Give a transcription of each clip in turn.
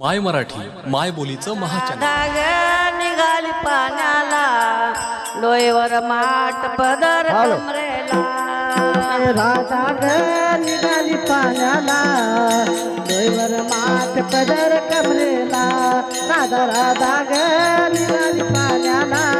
माय मराठी माय बोलीचं महाचन निघाली पाण्याला लोयवर माट पदर निघाली लोयवर माट पदर कमरेला राधा राधा गाली पाण्याला.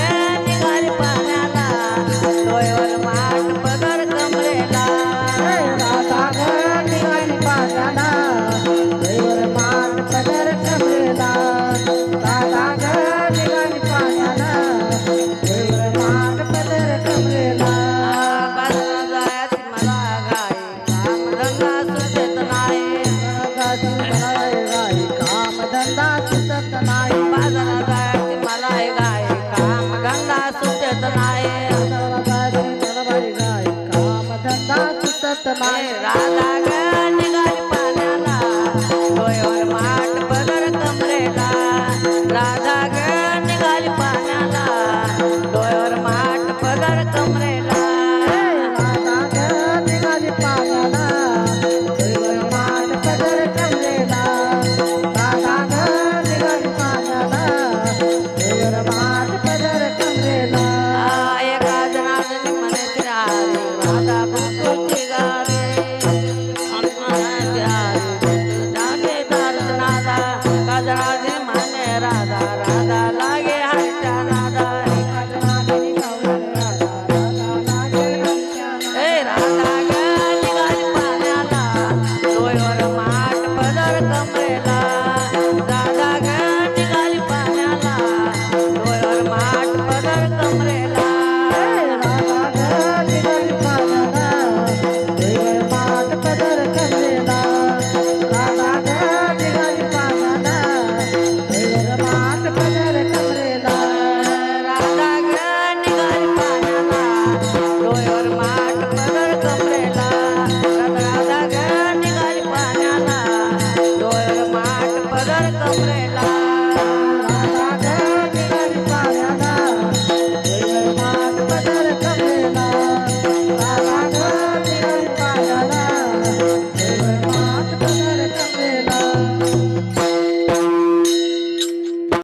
राधा गण निघाली पाण्याला. डोळ्यावर माठ पदर कमरेला.